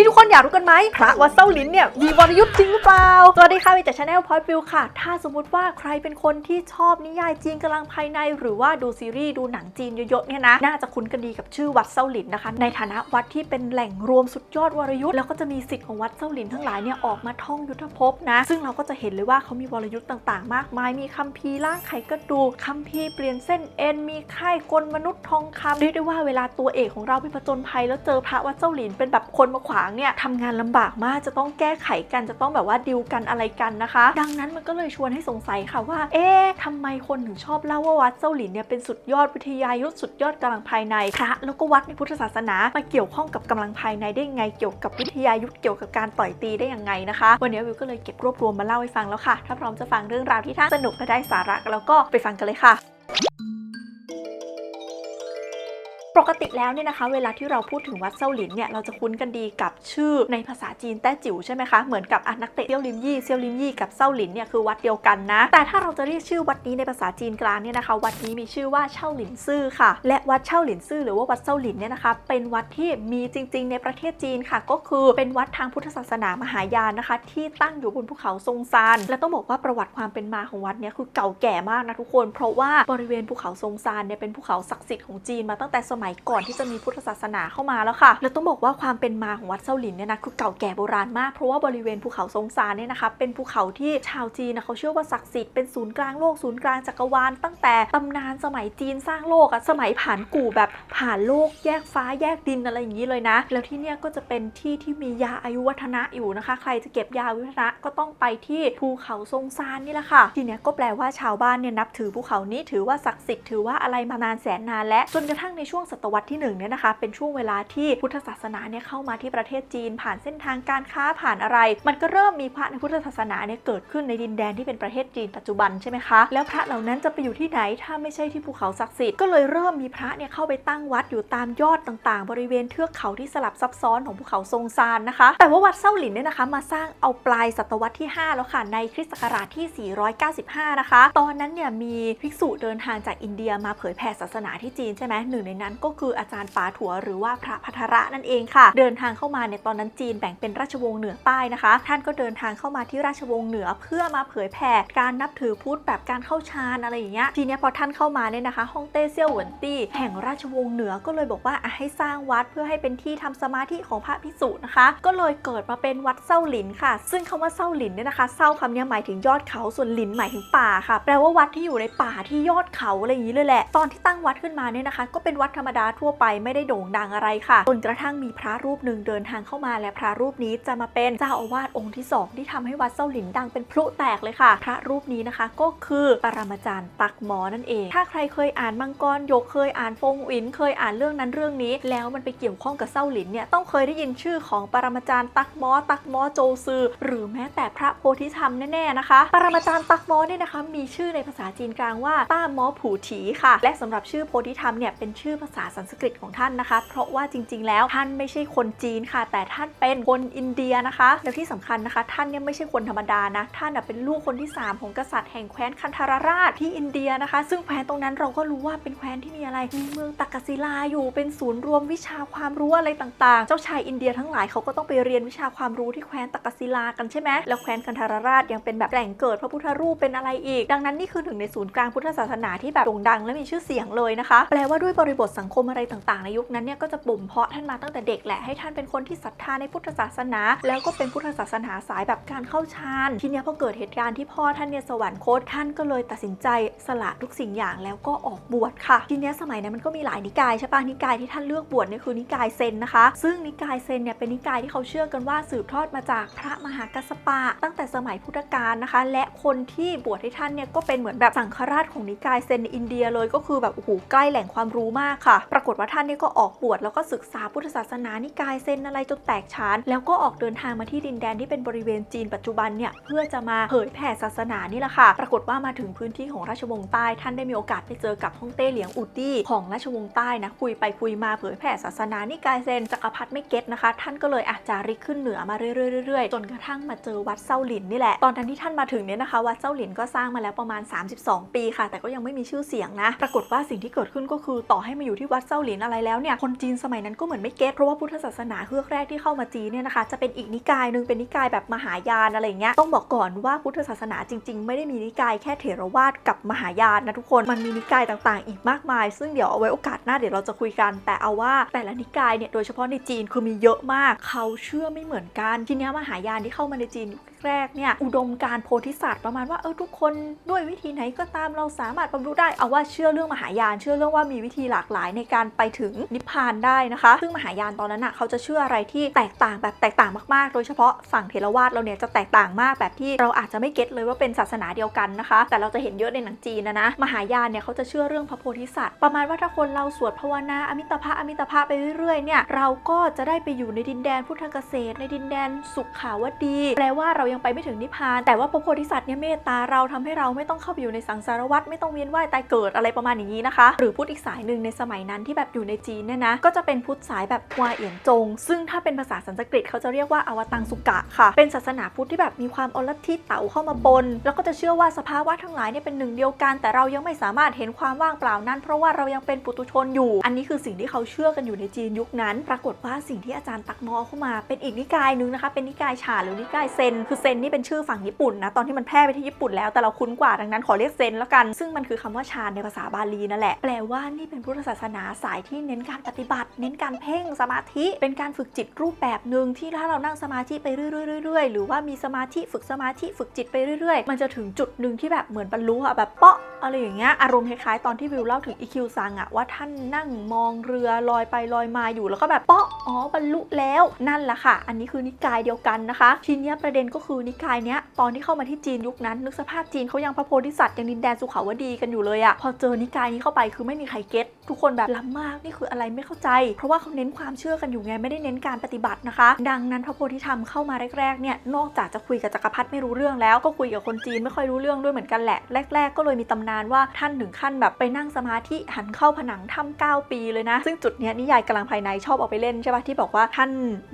นี่ทุก คนอยากรู้กันไหมพระวัดเส้าหลินเนี่ยมีวรยุทธ์จริงหรือเปล่า สวัสดีค่ะวิจัยชาแนลพอยฟิวค่ะ ถ้าสมมติว่าใครเป็นคนที่ชอบนิยายจีนกำลังภายใน หรือว่าดูซีรีส์ดูหนังจีนเยอะๆเนี่ยนะ น่าจะคุ้นกันดีกับชื่อวัดเส้าหลินนะคะ ในฐานะวัดที่เป็นแหล่งรวมสุดยอดวรยุทธ์แล้วก็จะมีสิทธิ์ของวัดเส้าหลินทั้งหลายเนี่ยออกมาท่องยุทธภพนะ ซึ่งเราก็จะเห็นเลยว่าเขามีวรยุทธ์ต่างๆ มากมาย มีคัมภีร์ล่างไขกระดูกคัมภีร์เปลี่ยนเส้นเอ็น มีค่ายกลมนุษย์ทองคำเรียกได้ว่าเวลาตัวเอกของเราไปผจญภัยแล้วเจอพระวัดเจ้าหลินเป็นแบบคนมาขวางเนี่ยทำงานลำบากมากจะต้องแก้ไขกันจะต้องแบบว่าดิวกันอะไรกันนะคะ ดังนั้นมันก็เลยชวนให้สงสัยค่ะว่า เอ๊ะทำไมคนถึงชอบเล่าว่าวัดเจ้าหลินเนี่ยเป็นสุดยอดวิทยายุทธสุดยอดกำลังภายในพระแล้วก็วัดในพุทธศาสนามาเกี่ยวข้องกับกำลังภายในได้ไงเกี่ยวกับวิทยายุทธเกี่ยวกับการต่อยตีได้ยังไงนะคะ วันนี้วิวก็เลยเก็บรวบรวมมาเล่าให้ฟังแล้วค่ะ ถ้าพร้อมจะฟังเรื่องราวที่ทั้งสนุกและได้สาระแล้วก็ไปฟังกันเลยค่ะ ปกติแล้วเนี่ยนะคะ เวลาที่เราพูดถึงวัดเซาหลินเนี่ยเราจะคุ้นกันดีกับชื่อในภาษาจีนแต้จิ๋วใช่ไหมคะเหมือนกับอะนักเตะเซี่ยวลิมยี่เซียวลิมยี่กับเซาหลินเนี่ยคือวัดเดียวกันนะ แต่ถ้าเราจะเรียกชื่อวัดนี้ในภาษาจีนกลางเนี่ยนะคะ วัดนี้มีชื่อว่าเช่าหลินซื่อค่ะ และวัดเช่าหลินซื่อหรือว่าวัดเซาหลินเนี่ยนะคะ เป็นวัดที่มีจริง ๆ ในประเทศจีนค่ะ ก็คือเป็นวัดทางพุทธศาสนามหายานนะคะ ที่ตั้งอยู่บนภูเขาซงซานและต้องบอกว่าประวัติความเป็นมาของวัดเนี่ยคือเก่าแก่มากนะทุกคน เพราะว่าบริเวณภูเขาซงซานเนี่ยเป็นภูเขาศักดิ์สิทธิ์ของจีนมาตั้งแต่สมัยก่อนที่จะมีพุทธศาสนาเข้ามาแล้วค่ะ แล้วต้องบอกว่าความเป็นมาของวัดเซาหลินเนี่ยนะคือเก่าแก่โบราณมาก เพราะว่าบริเวณภูเขาซงซานเนี่ยนะคะเป็นภูเขาที่ชาวจีนนะเขาเชื่อว่าศักดิ์สิทธิ์เป็นศูนย์กลางโลกศูนย์กลางจักรวาลตั้งแต่ตำนานสมัยจีนสร้างโลกอะสมัยผ่านกู่แบบผ่านโลกแยกฟ้าแยกดินอะไรอย่างนี้เลยนะ แล้วที่เนี่ยก็จะเป็นที่ที่มียาอายุวัฒนะอยู่นะคะ ใครจะเก็บยาอายุวัฒนะก็ต้องไปที่ภูเขาซงซานนี่แหละค่ะ ทีเนี้ยก็แปลว่าชาวบ้านเนี่ยนับถือภูเขานี้ถือว่าศักดิ์สิทธิ์ถือว่าอะไรมานานแสนนานและจนกระทั่งในช่วงศตวรรษที่หนึ่งเนี่ยนะคะเป็นช่วงเวลาที่พุทธศาสนาเนี่ยเข้ามาที่ประเทศจีน ผ่านเส้นทางการค้าผ่านอะไร มันก็เริ่มมีพระในพุทธศาสนาเนี่ยเกิดขึ้นในดินแดนที่เป็นประเทศจีนปัจจุบันใช่ไหมคะแล้วพระเหล่านั้นจะไปอยู่ที่ไหนถ้าไม่ใช่ที่ภูเขาศักดิ์สิทธิ์ก็เลยเริ่มมีพระเนี่ยเข้าไปตั้งวัดอยู่ตามยอดต่างๆ บริเวณเทือกเขาที่สลับซับซ้อนของภูเขาซงซานนะคะ แต่ว่าวัดเส้าหลินเนี่ยนะคะมาสร้างเอาปลายศตวรรษที่ 5 แล้วค่ะในคริสต์ศักราชที่ 495 นะคะ ตอนนั้นเนี่ยมีภิกษุเดินทางจากอินเดียมาเผยแผ่ศาสนาที่จีนใช่ไหมหนึ่งในนั้นก็คืออาจารย์ปาถัวหรือว่าพระพัทระนั่นเองค่ะ เดินทางเข้ามาในยตอนนั้นจีนแบ่งเป็นราชวงศ์เหนือใต้นะคะ ท่านก็เดินทางเข้ามาที่ราชวงศ์เหนือเพื่อมาเผยแผ่การนับถือพุทธแบบการเข้าฌานอะไรอย่างเงี้ยทีเนี้ยพอท่านเข้ามาเนี่ยนะคะฮ่องเต้เซี่ยวหวนตี้แห่งราชวงศ์เหนือก็เลยบอกว่าให้สร้างวัดเพื่อให้เป็นที่ทำสมาธิของพระภิกษุนะคะ ก็เลยเกิดมาเป็นวัดเส้าหลินค่ะ ซึ่งคำว่าเส้าหลินเนี่ยนะคะเส้าคำนี้หมายถึงยอดเขาส่วนหลินหมายถึงป่าค่ะ แปลว่าวัดที่อยู่ในป่าที่ยอดเขาอะไรอย่างนี้เลยแหละ ตอนที่ตั้งวัดขึ้นมาเนี่ยนะคะ ก็เป็นวัดธรรมดาทั่วไปไม่ได้โด่งดังอะไรค่ะจนกระทั่งมีพระรูปหนึ่งเดินทางเข้ามาและพระรูปนี้จะมาเป็นเจ้าอาวาสองค์ที่สองที่ทำให้วัดเส้าหลินดังเป็นพลุแตกเลยค่ะ พระรูปนี้นะคะก็คือปรมาจารย์ตักหมอนั่นเอง ถ้าใครเคยอ่านมังกรยกเคยอ่านฟงอินเคยอ่านเรื่องนั้นเรื่องนี้ แล้วมันไปเกี่ยวข้องกับเส้าหลินเนี่ยต้องเคยได้ยินชื่อของปรมาจารย์ตักหมอตักหมอโจซือ หรือแม้แต่พระโพธิธรรมแน่ๆนะคะ ปรมาจารย์ตักหมอเนี่ยนะคะมีชื่อในภาษาจีนกลางว่าต้าหมอผูถีค่ะ และสำหรับชื่อโพธิธรรมเนี่ยเป็นชื่อภาษาาสันสกฤตของท่านนะคะ เพราะว่าจริง ๆ แล้วท่านไม่ใช่คนจีนค่ะ แต่ท่านเป็นคนอินเดียนะคะแล้วที่สำคัญนะคะ ท่านเนี่ยไม่ใช่คนธรรมดานะท่านเป็นลูกคนที่ 3 ของกษัตริย์แห่งแคว้นคันธารราชที่อินเดียนะคะ ซึ่งแคว้นตรงนั้นเราก็รู้ว่าเป็นแคว้นที่มีอะไรมีเมืองตักกศิลาอยู่เป็นศูนย์รวมวิชาความรู้อะไรต่างๆ เจ้าชายอินเดียทั้งหลายเขาก็ต้องไปเรียนวิชาความรู้ที่แคว้นตักกศิลากันใช่ไหมแล้วแคว้นคันธารราชยังเป็นแบบแหล่งเกิดพระพุทธรูปเป็นอะไรอีก ดังนั้นนี่คือหนึ่งในศูนย์กลางพุทธศาสนาที่แบบโด่งดังและมีชื่อเสียงเลยนะคะ แปลว่าด้วยบริบทสังคมอะไรต่างๆ ในยุคนั้นเนี่ยก็จะบ่มเพาะท่านมาตั้งแต่เด็กแหละให้ท่านเป็นคนที่ศรัทธาในพุทธศาสนา แล้วก็เป็นพุทธศาสนาสายแบบการเข้าฌานทีนี้พอเกิดเหตุการณ์ที่พ่อท่านเนี่ยสวรรคตท่านก็เลยตัดสินใจสละทุกสิ่งอย่างแล้วก็ออกบวชค่ะ ทีนี้สมัยนั้นมันก็มีหลายนิกายใช่ปะนิกายที่ท่านเลือกบวชเนี่ยคือนิกายเซนนะคะ ซึ่งนิกายเซนเนี่ยเป็นนิกายที่เขาเชื่อกันว่าสืบทอดมาจากพระมหากัสสปะ ตั้งแต่สมัยพุทธกาลนะคะ และคนที่บวชให้ท่านเนี่ยก็เป็นเหมือนแบบสังฆราชของนิกายเซนในอินเดียเลยก็คือแบบโอ้โหใกล้แหล่งความรู้มากค่ะปรากฏว่าท่านเนี่ยก็ออกบวชแล้วก็ศึกษาพุทธศาสนานิกายเซนอะไรจนแตกฉาน แล้วก็ออกเดินทางมาที่ดินแดนที่เป็นบริเวณจีนปัจจุบันเนี่ยเพื่อจะมาเผยแผ่ศาสนานี่แหละค่ะ ปรากฏว่ามาถึงพื้นที่ของราชวงศ์ใต้ ท่านได้มีโอกาสไปเจอกับฮ่องเต้เหลียงอูตี้ของราชวงศ์ใต้นะคุยไปคุยมาเผยแผ่ศาสนานิกายเซนจักรพรรดิไม่เก็ตนะคะ ท่านก็เลยอาจจาริกขึ้นเหนือมาเรื่อยๆๆๆจนกระทั่งมาเจอวัดเซาหลินนี่แหละตอนนั้นที่ท่านมาถึงเนี่ยนะคะวัดเซาหลินก็สร้างมาแล้วประมาณ 32 ปีค่ะ แต่ก็ยังไม่มีชื่อเสียงนะ ปรากฏว่าสิ่งที่เกิดขึ้นก็คือต่อให้มาอยู่ที่วัดเซาหลินอะไรแล้วเนี่ยคนจีนสมัยนั้นก็เหมือนไม่เก็ตเพราะว่าพุทธศาสนาเฮือกแรกที่เข้ามาจีนเนี่ยนะคะจะเป็นอีกนิกายหนึ่งเป็นนิกายแบบมหายานอะไรเงี้ยต้องบอกก่อนว่าพุทธศาสนาจริง ๆ ไม่ได้มีนิกายแค่เถรวาทกับมหายานนะทุกคนมันมีนิกายต่างๆ อีกมากมาย ซึ่งเดี๋ยวเอาไว้โอกาสหน้าเดี๋ยวเราจะคุยกัน แต่เอาว่าแต่ละนิกายเนี่ยโดยเฉพาะในจีนคือมีเยอะมาก เขาเชื่อไม่เหมือนกันทีเนี้ยมหายานที่เข้ามาในจีน แรกเนี่ยอุดมการโพธิสัตว์ประมาณว่าเออทุกคนด้วยวิธีไหนก็ตามเราสามารถบรรลุได้เอาว่าเชื่อเรื่องมหายานเชื่อเรื่องว่ามีวิธีหลากหลายในการไปถึงนิพพานได้นะคะ ซึ่งมหายานตอนนั้นอะเขาจะเชื่ออะไรที่แตกต่างแบบแตกต่างมากๆ โดยเฉพาะฝั่งเทรวาสเราเนี่ยจะแตกต่างมากแบบที่เราอาจจะไม่เก็ตเลยว่าเป็นศาสนาเดียวกันนะคะ แต่เราจะเห็นเยอะในหนังจีนนะนะมหายานเนี่ยเขาจะเชื่อเรื่องพระโพธิสัตว์ ประมาณว่าถ้าคนเราสวดภาวนาอมิตภะอมิตภะไปเรื่อยๆเนี่ยเราก็จะได้ไปอยู่ในดินแดนพุทธเกษตรในดินแดนสุขขาวดีแปลว่าเรายังไปไม่ถึงนิพพาน แต่ว่าพระโพธิสัตว์เนี่ยเมตตาเราทำให้เราไม่ต้องเข้าไปอยู่ในสังสารวัฏไม่ต้องเวียนว่ายตายเกิดอะไรประมาณอย่างนี้นะคะ หรือพุทธอีกสายหนึ่งในสมัยนั้นที่แบบอยู่ในจีนเนี่ยนะก็จะเป็นพุทธสายแบบฮวาเอียนจง ซึ่งถ้าเป็นภาษาสันสกฤตเขาจะเรียกว่าอวตังสุกะค่ะ เป็นศาสนาพุทธที่แบบมีความอลทิเต๋าเข้ามาปน แล้วก็จะเชื่อว่าสภาวะทั้งหลายเนี่ยเป็นหนึ่งเดียวกัน แต่เรายังไม่สามารถเห็นความว่างเปล่านั้น เพราะว่าเรายังเป็นปุตุชนอยู่ อันนี้คือสิ่งที่เขาเชื่อกันอยู่ในจีนยุคนั้น ปรากฏว่าสิ่งที่อาจารย์ตักมอเข้ามา เป็นอีกนิกายหนึงนะคะ เป็นนิกายฉาหรือนิกายเซนคือเซนนี่เป็นชื่อฝั่งญี่ปุ่นนะตอนที่มันแพร่ไปที่ญี่ปุ่นแล้วแต่เราคุ้นกว่าดังนั้นขอเรียกเซนแล้วกัน ซึ่งมันคือคำว่าฌานในภาษาบาลีนั่นแหละแปลว่านี่เป็นพุทธศาสนาสายที่เน้นการปฏิบัติ เน้นการเพ่งสมาธิ เป็นการฝึกจิตรูปแบบหนึ่งที่ถ้าเรานั่งสมาธิไปเรื่อยๆๆๆหรือว่ามีสมาธิฝึกสมาธิฝึกจิตไปเรื่อยๆ มันจะถึงจุดหนึ่งที่แบบเหมือนบรรลุอะแบบเปาะอะไรอย่างเงี้ยอารมณ์คล้ายๆตอนที่วิวเล่าถึงอีคิวซังอะว่าท่านนั่งมองเรือลอยไปลอยมาอยู่แล้วก็แบบเปาะอ๋อบรรลุแล้วนั่นแหละค่ะ อันนี้คือนิกายเดียวกันนะคะ ทีเนี้ยประเด็นก็คือนิกายเนี้ยตอนที่เข้ามาที่จีนยุคนั้น นึกสภาพจีนเขายังพระโพธิสัตว์ยังดินแดนสุขาวดีกันอยู่เลยอะพอเจอนิกายนี้เข้าไปคือไม่มีใครเก็ตทุกคนแบบล้ำมากนี่คืออะไรไม่เข้าใจ เพราะว่าเขาเน้นความเชื่อกันอยู่ไงไม่ได้เน้นการปฏิบัตินะคะ ดังนั้นพระโพธิธรรมเข้ามาแรกๆเนี่ยนอกจากจะคุยกับจักรพรรดิไม่รู้เรื่องแล้วก็คุยกับคนจีนไม่ค่อยรู้เรื่องด้วยเหมือนกันแหละ แรก ๆ ก็เลยมีตำนานว่าท่านถึงขั้นแบบไปนั่งสมาธิหันเข้าผนังถ้ำเก้าปีเลยนะ ซึ่งจุดเนี้ยนิยายกำลังภายในชอบเอาไปเล่นใช่ปะที่บอกว่าท่าน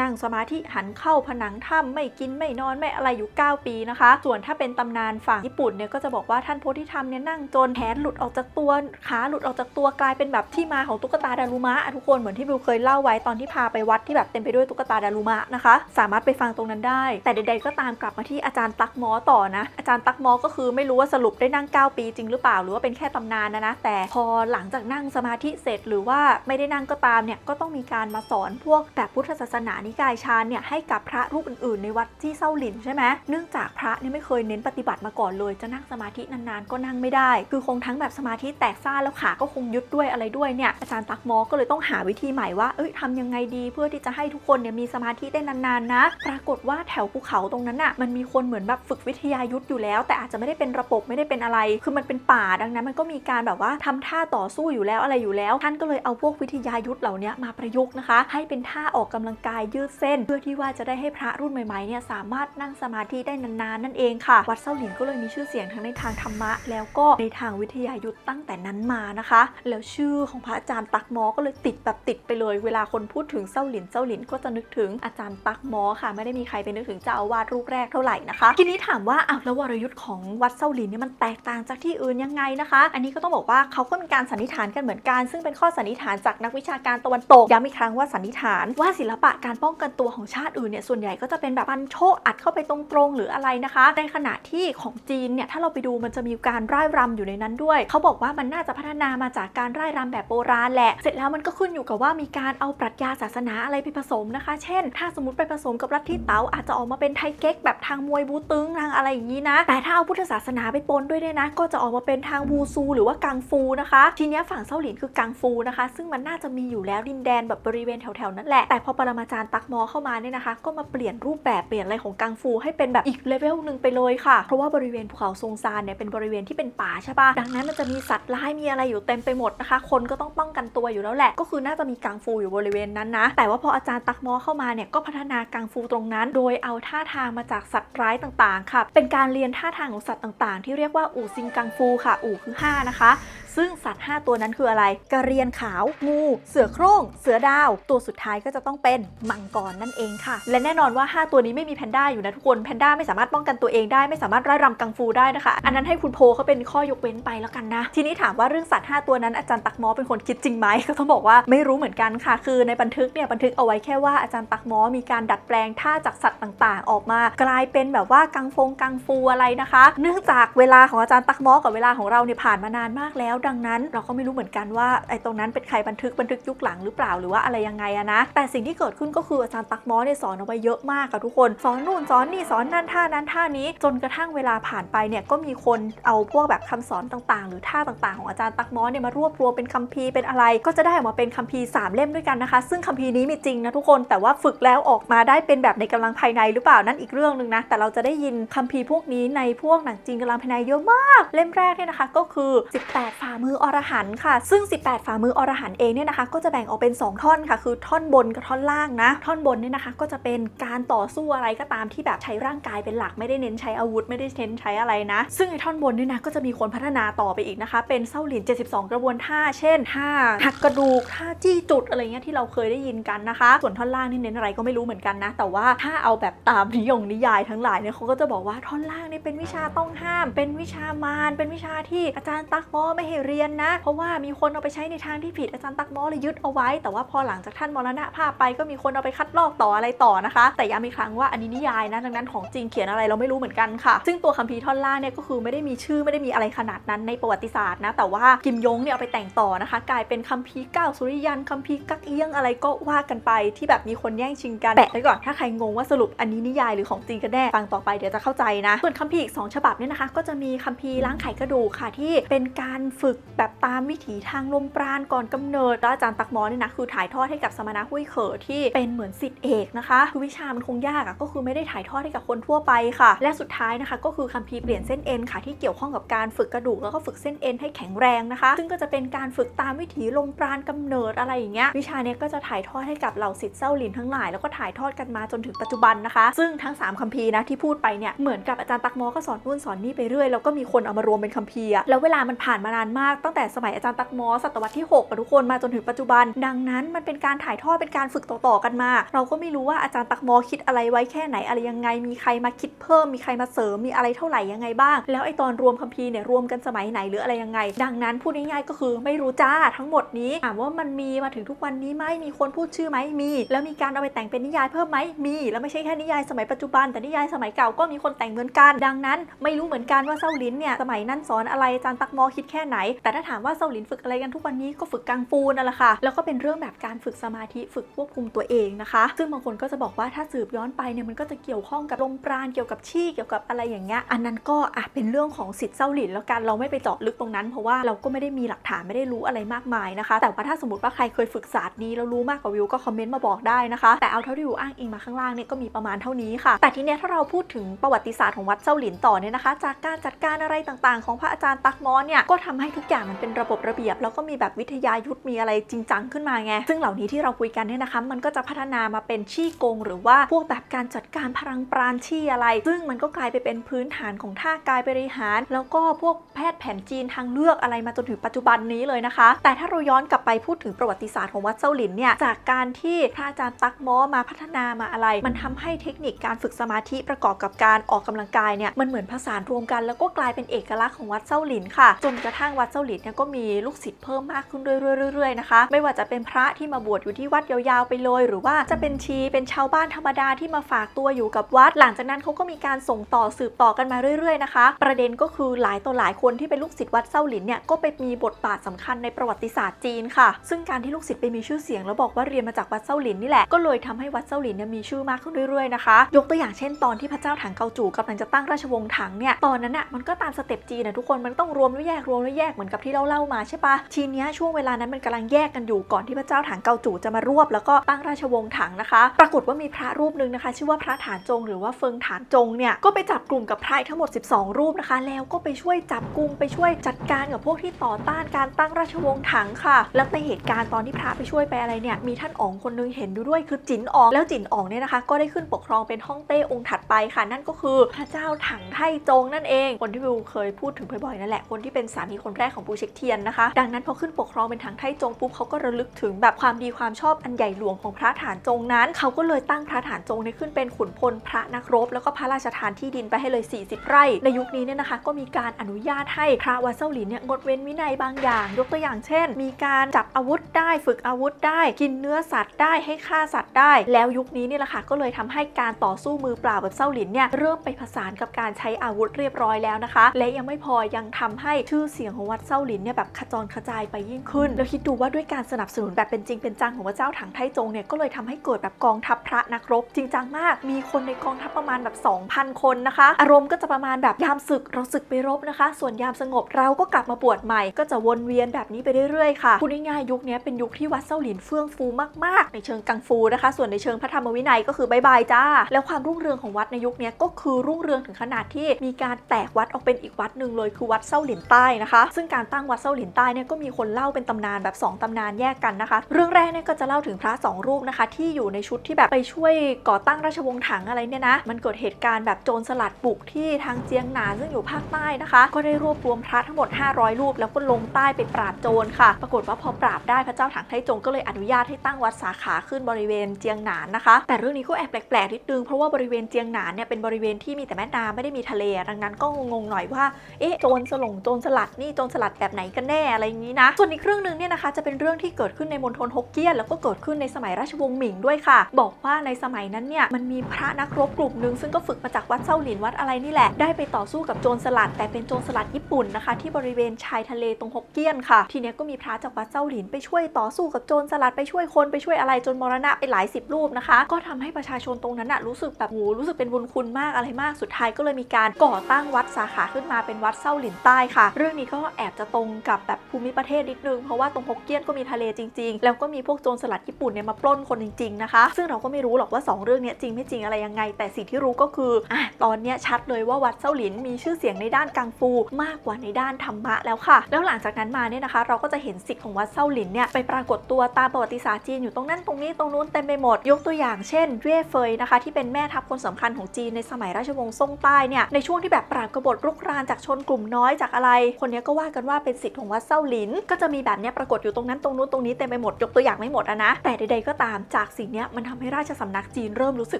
นั่งสมาธิหันเข้าผนังถ้ำไม่กินไม่นอนไม่อะรอยู่9ปีนะคะ ส่วนถ้าเป็นตำนานฝั่งญี่ปุ่นเนี่ยก็จะบอกว่าท่านโพธิธรรมเนี่ยนั่งจนแขนหลุดออกจากตัวขาหลุดออกจากตัวกลายเป็นแบบที่มาของตุ๊กตาดารุมะทุกคนเหมือนที่บิวเคยเล่าไว้ตอนที่พาไปวัดที่แบบเต็มไปด้วยตุ๊กตาดารุมะนะคะ สามารถไปฟังตรงนั้นได้ แต่ใดๆก็ตามกลับมาที่อาจารย์ตักหมอต่อนะ อาจารย์ตักหมอก็คือไม่รู้ว่าสรุปได้นั่ง 9 ปีจริงหรือเปล่าหรือว่าเป็นแค่ตำนานนะนะแต่พอหลังจากนั่งสมาธิเสร็จหรือว่าไม่ได้นั่งก็ตามเนี่ยก็ต้องมีการมาสอนพวกแบบพุทธศาสนานิกายชานเนี่ยให้กับพระรูปอื่นๆ ในวัดที่เซาหลินใช่ไหมเนื่องจากพระเนี่ยไม่เคยเน้นปฏิบัติมาก่อนเลย จะนั่งสมาธินานๆ ก็นั่งไม่ได้ คือคงทั้งแบบสมาธิแตกซ่าแล้วขาก็คงยึดด้วยอะไรด้วยเนี่ยอาจารย์ตักหมอก็เลยต้องหาวิธีใหม่ว่าเอ้ยทำยังไงดีเพื่อที่จะให้ทุกคนเนี่ยมีสมาธิได้นานๆนะ ปรากฏว่าแถวภูเขาตรงนั้นน่ะมันมีคนเหมือนแบบฝึกวิทยายุทธอยู่แล้ว แต่อาจจะไม่ได้เป็นระบบไม่ได้เป็นอะไร คือมันเป็นป่าดังนั้น มันก็มีการแบบว่าทำท่าต่อสู้อยู่แล้วอะไรอยู่แล้ว ท่านก็เลยเอาพวกวิทยายุทธเหล่านี้มาประยุกต์นะคะ ให้เป็นท่าออกกำลังกายยืดเส้น เพื่อที่ว่าจะได้ให้พระรุ่นใหม่ๆเนี่ยสามารถนั่งสมาธิได้นานๆ นั่นเองค่ะ วัดเซาหลินก็เลยมีชื่อเสียงทั้งในทางธรรมะ แล้วก็ในทางวิทยายุทธตั้งแต่นั้นมานะคะ แล้วชื่อของพระอาจารย์ตักหมอก็เลยติดแบบติดไปเลย เวลาคนพูดถึงเซาหลินเซาหลินก็จะนึกถึงอาจารย์ตักหมอค่ะ ไม่ได้มีใครไปนึกถึงเจ้าอาวาสรูปแรกเท่าไหร่นะคะ ทีนี้ถามว่าอ้าวแล้ววรยุทธ์ของวัดเซาหลินเนี่ยมันแตกต่างจากที่อื่นยังไงนะคะ อันนี้ก็ต้องบอกว่าเขาก็มีการสันนิษฐานกันเหมือนกัน ซึ่งเป็นข้อสันนิษฐานจากนักวิชาการตะวันตกย้ำอีกครั้งว่าสันนิษฐาน ว่าศิลปะการป้องกันตัวของชาติอื่นเนี่ยส่วนใหญ่ก็จะเป็นแบบปันโชอัดเข้าไปตรงๆ หรืออะไรนะคะ ในขณะที่ของจีนเนี่ยถ้าเราไปดูมันจะมีการร่ายรำอยู่ในนั้นด้วย เขาบอกว่ามันน่าจะพัฒนามาจากการร่ายรำแบบโบราณแหละ เสร็จแล้วมันก็ขึ้นอยู่กับว่ามีการเอาปรัชญาศาสนาอะไรไปผสมนะคะ เช่น ถ้าสมมติไปผสมกับลัทธิเต๋าอาจจะออกมาเป็นไทเก๊กแบบทางมวยบูตึงทางอะไรอย่างนี้นะ แต่ถ้าเอาพุทธศาสนาไปปนด้วยเนี่ยนะ ก็จะออกมาเป็นทางวูซูหรือว่ากังฟูนะคะ ทีเนี้ยฝั่งเซาหลินคือกังฟูนะคะ ซึ่งมันน่าจะมีอยู่แล้วดินแดนแบบบริเวณแถวๆนั้นแหละ แต่พอปรมาจารย์ตักมอเข้ามาเนี่ยนะคะ ก็มาเปลี่ยนรูปแบบเปลี่ยนอะไรของกังฟูให้เป็นแบบอีกเลเวลหนึ่งไปเลยค่ะ เพราะว่าบริเวณภูเขาซงซานเนี่ยเป็นบริเวณที่เป็นป่าใช่ปะดังนั้นมันจะมีสัตว์ร้ายมีอะไรอยู่เต็มไปหมดนะคะ คนก็ต้องป้องกันตัวอยู่แล้วแหละ ก็คือน่าจะมีกังฟูอยู่บริเวณนั้นนะ แต่ว่าพออาจารย์ตักมอเข้ามาเนี่ยก็พัฒนากังฟูตรงนั้น โดยเอาท่าทางมาจากสัตว์ร้ายต่างๆ ค่ะ เป็นการเรียนท่าทางของสัตว์ต่างๆ ที่เรียกว่าอู่ซิงกังฟูค่ะ อู่คือห้านะคะ ซึ่งสัตว์ 5 ตัวนั้นคืออะไร กระเรียนขาว งู เสือโคร่ง เสือดาว ตัวสุดท้ายก็จะต้องเป็นมังกรนั่นเองค่ะ และแน่นอนว่า 5 ตัวนี้ไม่มีแพนด้าอยู่นะทุกคนแพนด้าไม่สามารถป้องกันตัวเองได้ไม่สามารถร่ายรำกังฟูได้นะคะ อันนั้นให้คุณโพเขาเป็นข้อยกเว้นไปแล้วกันนะ ทีนี้ถามว่าเรื่องสัตว์ 5 ตัวนั้นอาจารย์ตักหมอเป็นคนคิดจริงไหมก็ต้องบอกว่าไม่รู้เหมือนกันค่ะ คือในบันทึกเนี่ยบันทึกเอาไว้แค่ว่าอาจารย์ตักหมอมีการดัดแปลงท่าจากสัตว์ต่างๆ ออกมา กลายเป็นแบบว่ากังฟงกังฟูอะไรนะคะ เนื่องจากเวลาของอาจารย์ตักหมอกับเวลาของเราเนี่ยผ่านมานานมากแล้ว ดังนั้นเราก็ไม่รู้เหมือนกันว่าไอ้ตรงนั้นเป็นใครบันทึกบันทึกยุคหลังหรือเปล่าหรือว่าอะไรยังไงอะนะ แต่สิ่งที่เกิดขึ้นก็คืออาจารย์ตักหมอเนี่ยสอนเอาไว้เยอะมากค่ะทุกคนสอนนู่นสอนนี่สอนนั่นท่านั้นท่านี้ จนกระทั่งเวลาผ่านไปเนี่ยก็มีคนเอาพวกแบบคำสอนต่างๆ หรือท่าต่างๆ ของอาจารย์ตักหมอเนี่ยมารวบรวมเป็นคัมภีร์เป็นอะไร ก็จะได้ออกมาเป็นคัมภีร์สามเล่มด้วยกันนะคะ ซึ่งคัมภีร์นี้มีจริงนะทุกคนแต่ว่าฝึกแล้วออกมาได้เป็นแบบในกำลังภายในหรือเปล่านั่นอีกเรื่องหนึ่งนะแต่เราจะได้ยินคัมภีร์พวกนี้ในพวกหนังจีนกำลังภายในเยอะมาก เล่มแรกเนี่ยนะคะก็คือ 18 ฝ่ามืออรหันต์ค่ะ ซึ่ง 18 ฝ่ามืออรหันต์เองเนี่ยนะคะ ก็จะแบ่งออกเป็น 2 ท่อนค่ะ คือท่อนบนกับท่อนล่างนะ ท่อนบนเนี่ยนะคะ ก็จะเป็นการต่อสู้อะไรก็ตามที่แบบใช้ร่างกายเป็นหลักไม่ได้เน้นใช้อาวุธไม่ได้เน้นใช้อะไรนะ ซึ่งไอ้ท่อนบนเนี่ยนะก็จะมีคนพัฒนาต่อไปอีกนะคะ เป็นเส้าหลิน 72 กระบวนท่า เช่นท่าหักกระดูกท่าจี้จุดอะไรเงี้ยที่เราเคยได้ยินกันนะคะ ส่วนท่อนล่างนี่เน้นอะไรก็ไม่รู้เหมือนกันนะ แต่ว่าถ้าเอาแบบตามนิยมนิยายทั้งหลายเนี่ยเขาก็จะบอกว่าท่อนล่างนี่เป็นวิชาต้องห้าม เป็นวิชามารเป็นวิชาที่อาจารย์ตักมอไม่ให้เรียนนะ เพราะว่ามีคนเอาไปใช้ในทางที่ผิดอาจารย์ตักมอเลยยึดเอาไว้ แต่ว่าพอหลังจากท่านมรณะภาพไปก็มีคนเอาไปคัดลอกต่ออะไรต่อนะคะ แต่ย้ำอีกครั้งว่าอันนี้นิยายนะดังนั้นของจริงเขียนอะไรเราไม่รู้เหมือนกันค่ะ ซึ่งตัวคัมภีร์ท่อนล่างเนี่ยก็คือไม่ได้มีชื่อไม่ได้มีอะไรขนาดนั้นในประวัติศาสตร์นะ แต่ว่ากิมยงเนี่ยเอาไปแต่งต่อนะคะ กลายเป็นคัมภีร์เก้าสุริยันคัมภีร์กักเอี้ยงอะไรก็ว่ากันไปที่แบบมีคนแย่งชิงกันแปะไว้ก่อนถ้าใครงงว่าสรุปอันนี้นิยายหรือของจริงกันแน่ฟังต่อไปเดี๋ยวจะเข้าใจนะ ส่วนคัมภีร์อีกสองฉบับเนี่ยนะคะ ก็จะมีคัมภีร์ล้างไขกระดูกค่ะที่เป็นการฝึกแบบตามวิถีทางลมปราณก่อนกำเนิดแล้วอาจารย์ตักหมอเนี่ยนะคือถ่ายทอดให้กับสมณะหุ้ยเขอที่เป็นเหมือนสิทธิเอกนะคะคือวิชามันคงยากอะก็คือไม่ได้ถ่ายทอดให้กับคนทั่วไปค่ะ และสุดท้ายนะคะ ก็คือคัมภีร์เปลี่ยนเส้นเอ็นค่ะ ที่เกี่ยวข้องกับการฝึกกระดูกแล้วก็ฝึกเส้นเอ็นให้แข็งแรงนะคะ ซึ่งก็จะเป็นการฝึกตามวิถีลมปราณกำเนิดอะไรอย่างเงี้ยวิชาเนี้ยก็จะถ่ายทอดให้กับเหล่าศิษย์เส้าหลินทั้งหลายแล้วก็ถ่ายทอดกันมาจนถึงปัจจุบันนะคะ ซึ่งทั้งสามคัมภีร์นะที่พูดไปเนี่ยเหมือนกับอาจารย์ตักมอก็สอนนู่นสอนนี่ไปเรื่อยแล้วก็มีคนเอามารวมเป็นคัมภีร์แล้วเวลามันผ่านมานานมากตั้งแต่สมัยอาจารย์ตักมอศตวรรษที่6ทุกคนมาจนถึงปัจจุบัน ดังนั้นมันเป็นการถ่ายทอดเป็นการฝึกต่อๆกันมา เราก็ไม่รู้ว่าอาจารย์ตักมอคิดอะไรไว้แค่ไหนอะไรยังไงมีใครมาคิดเพิ่มมีใครมาเสริมมีอะไรเท่าไหร่ยังไงบ้าง แล้วไอตอนรวมคัมภีร์เนี่ยรวมกันสมัยไหนหรืออะไรยังไง ดังนั้นพูดง่ายๆก็คือไม่รู้จ้าทั้งหมดนี้ถามว่ามันมีมาถึงทุกวันนี้ไหมมีคนพูดชื่อไหมมี แล้วมีการเอาไปแต่งเป็นนิยายเพิ่มไหมมี แล้วไม่ใช่แค่นิยายสมัยปัจจุบัน แต่นิยายสมัยเก่าก็มีคนแต่งเหมือนกัน ดังนั้นไม่รู้เหมือนกันว่าเซาลินเนี่ยสมัยนั้นสอนอะไรอาจารย์ตักมอคิดแค่ไหน แต่ถ้าถามว่าเซาลินฝึกอะไรกันทุกวันนี้ก็ฝึกกังฟูนั่นแหละค่ะแล้วก็เป็นเรื่องแบบการฝึกสมาธิฝึกควบคุมตัวเองนะคะ ซึ่งบางคนก็จะบอกว่าถ้าสืบย้อนไปเนี่ยมันก็จะเกี่ยวข้องกับลมปราณเกี่ยวกับชี่เกี่ยวกับอะไรอย่างเงี้ยอันนั้นก็อะเป็นเรื่องของสิทธิ์เซาหลินแล้วกันเราไม่ไปเจาะลึกตรงนั้น เพราะว่าเราก็ไม่ได้มีหลักฐานไม่ได้รู้อะไรมากมายนะคะ แต่ว่าถ้าสมมติว่าใครเคยฝึกศาสตร์นี้แล้วรู้มากกว่าวิวก็คอมเมนต์มาบอกได้นะคะ แต่เอาเท่าที่วิวอ้างอิงมาข้างล่างเนี่ยก็มีประมาณเท่านี้ค่ะ แต่ทีเนี้ยถ้าเราพูดถึงประวัติศาสตร์ของวัดเซาหลินต่อเนี่ยนะคะ จากการจัดการอะไรต่างๆ ของพระอาจารย์ตักมอนเนี่ยก็ทำให้ทุกอย่างมันเป็นระบบระเบียบ แล้วก็มีแบบวิทยายุทธมีอะไรจริงจังขึ้นมาไงซึ่งเหล่านี้ที่เราคุยกันเนี่ยนะคะ มันก็จะพัฒนามาเป็นชี่กง หรือว่าพวกแบบการจัดการพลังปราณชี่อะไร ซึ่งมันก็กลายไปเป็นพื้นฐานของท่ากายบริหาร แล้วก็พวกแพทย์แผนจีนทางเลือกอะไรมาจนถึงปัจจุบันนี้เลยนะคะ แต่ถ้าเราย้อนกลับไปพูดถึงประวัติศาสตร์ของวัดเซาหลินเนี่ยจากการที่พระอาจารย์ตักม้อมาพัฒนามาอะไร มันทำให้เทคนิคการฝึกสมาธิประกอบกับการออกกำลังกายเนี่ยมันเหมือนผสานรวมกัน แล้วก็กลายเป็นเอกลักษณ์ของวัดเซาหลินค่ะ จนกระทั่งวัดเซาหลินเนี่ยก็มีลูกศิษย์เพิ่มมากขึ้นเรื่อยๆๆนะคะ ไม่ว่าจะเป็นพระที่มาบวชอยู่ที่วัดยาวๆไปเลย หรือว่าจะเป็นชีเป็นชาวบ้านธรรมดาที่มาฝากตัวอยู่กับวัด หลังจากนั้นเขาก็มีการส่งต่อสืบต่อกันมาเรื่อยๆนะคะ ประเด็นก็คือหลายต่อหลายคนที่เป็นลูกศิษย์วัดเซาหลินเนี่ยก็ไปมีบทบาทสำคัญในประวัติศาสตร์จีนค่ะ ซึ่งการที่ลูกศิษย์ไปมีชื่อเสียงแล้วบอกว่าเรียนมาจากวัดเซาหลินนี่แหละก็เลยทำให้วัดเซาหลินเนี่ยมีชื่อมากขึ้นเรื่อยๆนะคะ ยกตัวอย่างเช่นตอนที่พระเจ้าถังเกาจูกำลังจะตั้งราชวงศ์ถังเนี่ยตอนนั้นอะมันก็ตามสเต็ปจีนนะทุกคนมันต้องรวมแล้วแยกรวมแล้วแยกเหมือนกับที่เราเล่ามาใช่ปะทีเนี้ยช่วงเวลานั้นมันกำลังแยกกันอยู่ก่อนที่พระเจ้าถังเกาจูจะมารวบ แล้วก็ตั้งราชวงศ์ถังนะคะ ปรากฏว่ามีพระรูปหนึ่งนะคะ ชื่อว่าพระฐานจงหรือว่าเฟิงฐานจงเนี่ยก็ไปจับกลุ่มกับพระทั้งหมด 12 รูปนะคะ แล้วก็ไปช่วยจับกลุ่มไปช่วยจัดการกับพวกที่ต่อต้านการตั้งราชวงศ์ถังค่ะ แล้วในเหตุการณ์ตอนที่พระไปช่วยไปอะไรเนี่ยมีท่านอ๋องคนนึงเห็นดูด้วยคือจินอ๋องแล้วจินอ๋องเนี่ยนะคะ ก็ได้ขึ้นปกครองเป็นฮ่องเต้องค์ถัดไปค่ะ นั่นก็คือพระเจ้าถังไทจงนั่นเอง คนที่วิวเคยพูดถึงบ่อยๆนั่นแหละคนที่เป็นสามีคนแรกของปูเช็คเทียนนะคะ ดังนั้นพอขึ้นปกครองเป็นถังไทจงปุ๊บเขาก็ระลึกถึงแบบความดีความชอบอันใหญ่หลวงของพระฐานจงนั้นเขาก็เลยตั้งพระฐานจงเนี่ยขึ้นเป็นขุนพลพพระนักรบ แล้วก็พระราชทานที่ดินไปให้เลย 40 ไร่ ในยุคนี้เนี่ยนะคะ ก็มีการอนุญาตให้พระวัดเซาหลินเนี่ยงดเว้นวินัยบางอย่าง ยกตัวอย่างเช่น มีการจับอาวุธได้ฝึกอาวุธได้ กินเนื้อสัตว์ได้ให้ฆ่าสัตว์ได้ แล้วยุคนี้เนี่ยแหละค่ะก็เลยทำให้การต่อสู้มือเปล่าแบบเซาหลินเนี่ยเริ่มไปผสานกับการใช้อาวุธเรียบร้อยแล้วนะคะ และยังไม่พอยังทำให้ชื่อเสียงของวัดเซาหลินเนี่ยแบบขจรกระจายไปยิ่งขึ้น แล้วคิดดูว่าด้วยการสนับสนุนแบบเป็นจริงเป็นจังของพระเจ้าถังไทจงเนี่ยก็เลยทำให้เกิดแบบกองทัพพระนักรบจริงจังมาก มีคนในกองทัพประมาณแบบ 2,000 คนนะคะ อารมณ์ก็จะประมาณแบบยามศึกเราศึกไปรบนะคะ ส่วนยามสงบเราก็กลับมาบวชใหม่ ก็จะวนเวียนแบบนี้ไปเรื่อยๆค่ะพูดง่ายๆยุคนี้เป็นยุคที่วัดเซาหลินเฟื่องฟูมากๆ ในเชิงกังฟูนะคะ ส่วนในเชิงพระธรรมวินัยก็คือบายบายจ้า แล้วความรุ่งเรืองของวัดในยุคนี้ก็คือรุ่งเรืองถึงขนาดที่มีการแตกวัดออกเป็นอีกวัดหนึ่งเลยคือวัดเซาหลินใต้นะคะ ซึ่งการตั้งวัดเซาหลินใต้เนี่ยก็มีคนเล่าเป็นตำนานแบบสองตำนานแยกกันนะคะ เรื่องแรกเนี่ยก็จะเล่าถึงพระสองรูปนะคะ ที่อยู่ในชุดที่แบบไปช่วยก่อตั้งราชวงศ์ถังอะไรเนี่ยนะมันเกิดเหตุการณ์แบบโจรสลัดบุกที่ทางเจียงหนานซึ่งอยู่ภาคใต้นะคะ ก็ได้รวบรวมพระทั้งหมด 500 รูป แล้วก็ลงใต้ไปปราบโจรค่ะ ปรากฏว่าพอปราบได้พระเจ้าถังไทจงก็เลยอนุญาตให้ตั้งวัดสาขาขึ้นบริเวณเจียงหนานนะคะ แต่เรื่องนี้ก็แอบแปลกๆนิดนึงเพราะว่าบริเวณเจียงหนานเนี่ยเป็นบริเวณที่มีแต่แม่น้ำไม่ได้มีทะเล ดังนั้นก็งงๆหน่อยว่าเอ๊ะโจรสลงโจรสลัดนี่โจรสลัดแบบไหนกันแน่อะไรอย่างนี้นะ ส่วนอีกเรื่องหนึ่งเนี่ยนะคะจะเป็นเรื่องที่เกิดขึ้นในมณฑลฮกเกี้ยนแล้วก็เกิดขึ้นในสมัยราชวงศ์หมิงด้วยค่ะ บอกว่าในสมัยนั้นเนี่ยมันมีพระนักรรบกลุ่มหนึ่งซึ่งก็ฝึกมาจากวัดเซาหลินวัดอะไรนี่แหละ ได้ไปต่อสู้กับโจรสลัด แต่เป็นโจรสลัดญี่ปุ่นนะคะ ที่บริเวณชายทะเลตรงฮกเกี้ยนค่ะ ทีเนี้ยก็มีพระจากวัดเซาหลินไปช่วยต่อสู้กับโจรสลัดไปช่วยคนไปช่วยอะไรจนมรณะไปหลายสิบรูปนะคะ ก็ทำให้ประชาชนตรงนั้นอะรู้สึกแบบโหรู้สึกเป็นบุญคุณมากอะไรมากสุดท้ายก็เลยมีการก่อตั้งวัดสาขาขึ้นมาเป็นวัดเซาหลินใต้ค่ะ เรื่องนี้ก็แอบจะตรงกับแบบภูมิประเทศนิดนึง เพราะว่าตรงฮกเกี้ยนก็มีทะเลจริง ๆ แล้วก็มีพวกโจรสลัดญี่ปุ่นเนี่ยมาปล้นคนจริงๆนะคะ ซึ่งเราก็ไม่รู้หรอกว่า 2 เรื่องเนี้ยจริงไม่จริงอะไรยังไงแต่สิ่งที่รู้ก็คืออะตอนนี้ชัดเลยว่าวัดเซาหลินมีชื่อเสียงในด้านกังฟูมากกว่าในด้านธรรมะแล้วค่ะ แล้วหลังจากนั้นมาเนี่ยนะคะ เราก็จะเห็นสิทธิ์ของวัดเซาหลินเนี่ยไปปรากฏตัวตามประวัติศาสตร์จีนอยู่ตรงนั้นตรงนี้ตรงนู้นเต็มไปหมด ยกตัวอย่างเช่นเย่เฟยนะคะ ที่เป็นแม่ทัพคนสำคัญของจีนในสมัยราชวงศ์ซ่งใต้เนี่ยในช่วงที่แบบปราบกบฏรุกรานจากชนกลุ่มน้อยจากอะไร คนนี้ก็ว่ากันว่าเป็นสิทธิ์ของวัดเซาหลิน ก็จะมีแบบเนี้ยปรากฏอยู่ตรงนั้นตรงนู้นตรงนี้เต็มไปหมดยกตัวอย่างไม่หมดนะแต่ใดๆก็ตามจากสิ่งเนี้ยมันทำให้ราชสำนักจีนเริ่มรู้สึ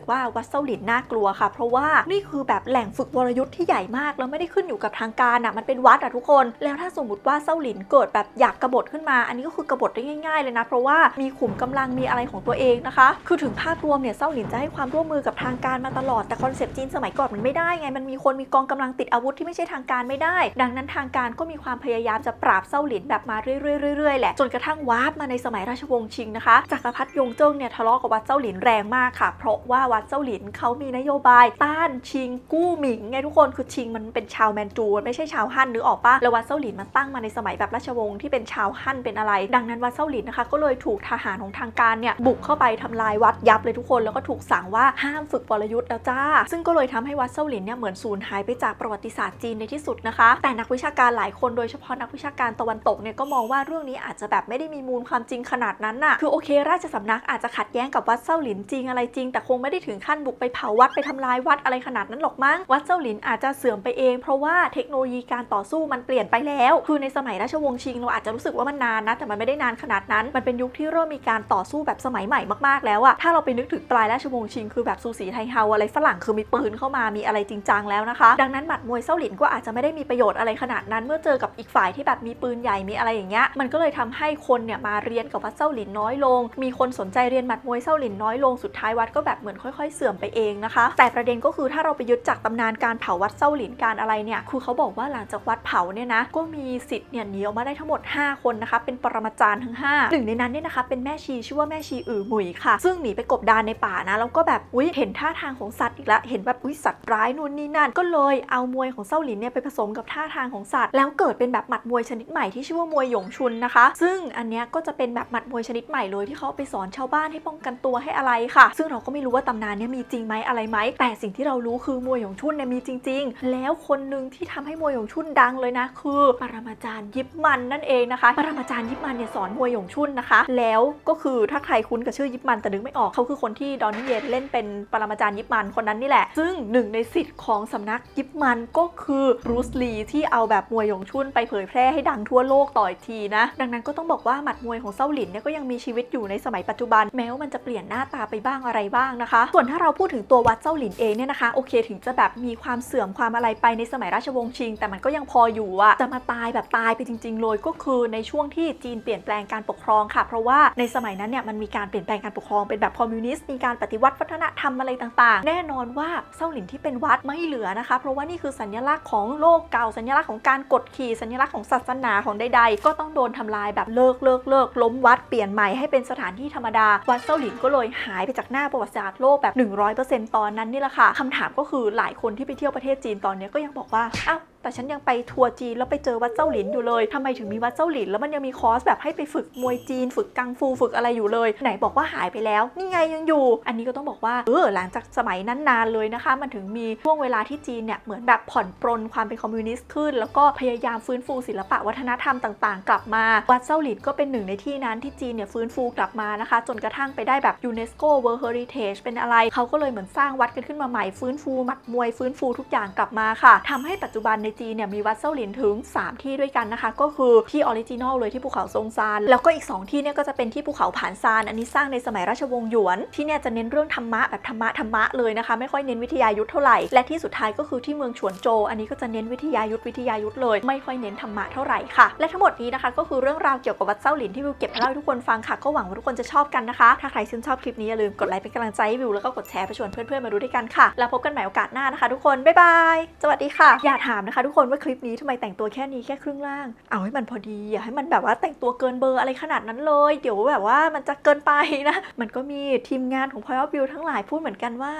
กว่าวัดเซาหลินน่ากลัวค่ะ เพราะว่านี่คือแบบแหล่งฝึกวรยุทธ์ที่ใหญ่มากแล้วไม่ได้ขึ้นอยู่กับทางการอะมันเป็นวัดอะทุกคน แล้วถ้าสมมติว่าเซาหลินเกิดแบบอยากกบฏขึ้นมา อันนี้ก็คือกบฏได้ง่าย ๆ เลยนะ เพราะว่ามีขุมกำลังมีอะไรของตัวเองนะคะ คือถึงภาพรวมเนี่ยเซาหลินจะให้ความร่วมมือกับทางการมาตลอดแต่คอนเซปต์จีนสมัยก่อนมันไม่ได้ไงมันมีคนมีกองกำลังติดอาวุธที่ไม่ใช่ทางการไม่ได้ ดังนั้นทางการก็มีความพยายามจะปราบเซาหลินแบบมาเรื่อยๆๆๆแหละจนกระทั่งวาร์ปมาในสมัยราชวงศ์ชิงนะคะจักรพรรดิยงเจิ้งเนี่ยทะเลาะกับวัดเซาหลินแรงมากค่ะ เพราะว่าวัดเซาหลินเขามีนโยบายต้านชิงกู้หมิงไงทุกคนคือชิงมันเป็นชาวแมนจูมันไม่ใช่ชาวฮั่นนึกออกปะแล้ววัดเซาหลินมันตั้งมาในสมัยแบบราชวงศ์ที่เป็นชาวฮั่นเป็นอะไร ดังนั้นวัดเซาหลินนะคะ ก็เลยถูกทหารของทางการเนี่ยบุกเข้าไปทำลายวัดยับเลยทุกคนแล้วก็ถูกสั่งว่าห้ามฝึกวรยุทธ์แล้วจ้า ซึ่งก็เลยทำให้วัดเซาหลินเนี่ยเหมือนสูญหายไปจากประวัติศาสตร์จีนในที่สุดนะคะ แต่นักวิชาการหลายคนโดยเฉพาะนักวิชาการตะวันตกเนี่ยก็มองว่าเรื่องนี้อาจจะแบบไม่ได้มีมูลความจริงขนาดนั้นน่ะคือโอเค ราชสำนักอาจจะขัดแย้งกับวัดเซาหลินจริงอะไรจริง แต่คงไม่ได้ถึงขั้นบุกไปเผาวัดไปทำลายวัดอะไรขนาดนั้นหรอกมั้ง วัดเซาหลินอาจจะเสื่อมไปเอง เพราะว่าเทคโนโลยีการต่อสู้มันเปลี่ยนไปแล้ว คือในสมัยราชวงศ์ชิงเราอาจจะรู้สึกว่ามันนานนะ แต่มันไม่ได้นานขนาดนั้น มันเป็นยุคที่เริ่มมีการต่อสู้แบบสมัยใหม่มากๆแล้วอะถ้าเราไปนึกถึงปลายราชวงศ์ชิงคือแบบซูสีไทเฮาอะไรฝรั่งคือมีปืนเข้ามามีอะไรจริงจังแล้วนะคะ ดังนั้นหมัดมวยเซาหลินก็อาจจะไม่ได้มีประโยชน์อะไรขนาดนั้น เมื่อเจอกับอีกฝ่ายที่แบบมีปืนใหญ่มีอะไรอย่างเงี้ยมันก็เลยทำให้คนเนี่ยมาเรียนกับวัดเซาหลินน้อยลง มีคนสนใจเรียนหมัดมวยเซาหลินน้อยลงสุดท้ายวัดก็แบบเหมือนค่อย ๆ เสื่อมไปเองนะคะ แต่ประเด็นก็คือถ้าเราไปยึดจากตำนานการเผาวัดเซาหลินการอะไรเนี่ยคือเขาบอกว่าหลังจากวัดเผาเนี่ยนะก็มีสิทธิ์เนี่ยหนีออกมาได้ทั้งหมด 5 คนนะคะ เป็นปรมาจารย์ทั้ง 5 หนึ่งในนั้นเนี่ยนะคะเป็นแม่ชีชื่อว่าแม่ชีอือหมุยค่ะ ซึ่งหนีไปกบดานในป่านะแล้วก็แบบอุ้ยเห็นท่าทางของสัตว์อีกแล้วเห็นแบบอุ้ยสัตว์ร้ายนู่นนี่นั่น ก็เลยเอามวยของเซาหลินเนี่ยไปผสมกับท่าทางของสัตว์ แล้วเกิดเป็นแบบหมัดมวยชนิดใหม่ที่ชื่อว่ามวยหยงชุนนะคะ ซึ่งอันเนี้ยก็จะเป็นแบบหมัดมวยชนิดใหม่เลยที่เขาไปสอนชาวบ้านให้ป้องกันตัวให้อะไรค่ะ ซึ่งเราก็ไม่รู้ว่าตำนานเนี้ยมีจริงไหมอะไรไหม แต่สิ่งที่เรารู้คือมวยหยงชุนเนี่ยมีจริง ๆ แล้วคนหนึ่งที่ทำให้มวยหยงชุนดังเลยนะ คือปรมาจารย์ยิบมันนั่นเองนะคะ ปรมาจารย์ยิบมันเนี่ยสอนมวยหยงชุนนะคะ แล้วก็คือถ้าใครคุ้นกับชื่อยิบมันแต่นึกไม่ออกเขาคือคนที่ดอนนี่เยนเล่นเป็นปรมาจารย์ยิบมันคนนั้นนี่แหละ ซึ่งหนึ่งในสิทธิ์ของสำนักยิบมันก็คือบรูซลีที่เอาแบบมวยหยงชุนไปเผยแพร่ให้ดังทั่วโลกต่ออีกทีนะ ดังนั้นก็ต้องบอกว่าหมัดมวยของเซาหลินเนี่ยก็ยังมีชีวิตอยู่ในสมัยปัจจุบัน แม้ว่ามันจะเปลี่ยนหน้าตาไปบ้างอะไรบ้างนะคะ ส่วนถ้าเราพูดถึงถึงตัววัดเจ้าหลินเองเนี่ยนะคะโอเค ถึงจะแบบมีความเสื่อมความอะไรไปในสมัยราชวงศ์ชิง แต่มันก็ยังพออยู่อะจะมาตายแบบตายไปจริง ๆ เลยก็คือในช่วงที่จีนเปลี่ยนแปลงการปกครองค่ะ เพราะว่าในสมัยนั้นเนี่ยมันมีการเปลี่ยนแปลงการปกครองเป็นแบบคอมมิวนิสต์มีการปฏิวัติวัฒนธรรมอะไรต่างๆ แน่นอนว่าเซาหลินที่เป็นวัดไม่เหลือนะคะ เพราะว่านี่คือสัญลักษณ์ของโลกเก่าสัญลักษณ์ของการกดขี่สัญลักษณ์ของศาสนาของใดๆ ก็ต้องโดนทำลายแบบเลิกเลิกเลิกล้มวัดเปลี่ยนใหม่ให้เป็นสถานที่ธรรมดาวัดเซาหลินก็เลยหายไปจากหน้าประวัติศาสตร์โลกแบบ100%ตอนนั้นนี่แหละค่ะคำถามก็คือหลายคนที่ไปเที่ยวประเทศจีนตอนนี้ก็ยังบอกว่าอ้าว แต่ฉันยังไปทัวร์จีนแล้วไปเจอวัดเจ้าหลินอยู่เลยทำไมถึงมีวัดเจ้าหลิน แล้วมันยังมีคอร์สแบบให้ไปฝึกมวยจีน ฝึกกังฟูฝึกอะไรอยู่เลย ไหนบอกว่าหายไปแล้ว นี่ไงยังอยู่ อันนี้ก็ต้องบอกว่าเออหลังจากสมัยนั้นนานเลยนะคะ มันถึงมีช่วงเวลาที่จีนเนี่ยเหมือนแบบผ่อนปรนความเป็นคอมมิวนิสต์ขึ้น แล้วก็พยายามฟื้นฟูศิลปะวัฒนธรรมต่างๆ กลับมา วัดเจ้าหลินก็เป็นหนึ่งในที่นั้นที่จีนเนี่ยฟื้นฟูกลับมานะคะ จนกระทั่งไปได้แบบยูเนสโก World Heritage เป็นอะไรเขาก็เลยเหมือนสร้างวัดกันขึ้นมาใหม่ฟื้นฟูหมัดมวยฟื้นฟูทุกอย่างกลับมาค่ะทำให้ปัจจุบันในจีนเนี่ยมีวัดเจ้าหลินถึง 3 ที่ด้วยกันนะคะ ก็คือที่ออริจินอลเลยที่ภูเขาซงซาน แล้วก็อีก 2 ที่เนี่ยก็จะเป็นที่ภูเขาผานซาน อันนี้สร้างในสมัยราชวงศ์หยวน ที่เนี่ยจะเน้นเรื่องธรรมะแบบธรรมะธรรมะเลยนะคะ ไม่ค่อยเน้นวิทยายุทธเท่าไหร่ และที่สุดท้ายก็คือที่เมืองฉวนโจ อันนี้ก็จะเน้นวิทยายุทธวิทยายุทธเลย ไม่ค่อยเน้นธรรมะเท่าไหร่ค่ะ และทั้งหมดนี้นะคะก็คือเรื่องราวเกี่ยวกับวัดเจ้าหลินที่วิวเก็บมาเล่าให้ทุกคนฟังค่ะ ก็หวังว่าทุกคนจะชอบกันนะคะ ถ้าใครชื่นชอบคลิปนี้อย่าลืมกดไลค์เป็นกำลังใจให้วิวแล้วก็กดแชร์ไปชวนเพื่อนๆมาดูด้วยกันค่ะ แล้วพบกันใหม่โอกาสหน้านะคะ ทุกคนบ๊ายบายสวัสดีค่ะ อย่าถามนะคะทุกคนว่าคลิปนี้ทำไมแต่งตัวแค่นี้แค่ครึ่งล่าง เอาให้มันพอดีอย่าให้มันแบบว่าแต่งตัวเกินเบอร์อะไรขนาดนั้นเลย เดี๋ยวแบบว่ามันจะเกินไปนะ มันก็มีทีมงานของ Point of View ทั้งหลายพูดเหมือนกันว่า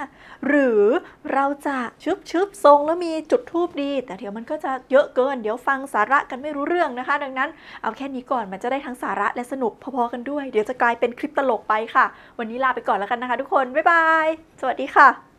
หรือเราจะชึบชึบทรงแล้วมีจุดทูบดี แต่เดี๋ยวมันก็จะเยอะเกิน เดี๋ยวฟังสาระกันไม่รู้เรื่องนะคะ ดังนั้นเอาแค่นี้ก่อนมันจะได้ทั้งสาระและสนุกพอๆกันด้วย เดี๋ยวจะกลายเป็นคลิปตลกไปค่ะ วันนี้ลาไปก่อนแล้วกันนะคะ ทุกคนบ๊ายบายสวัสดีค่ะ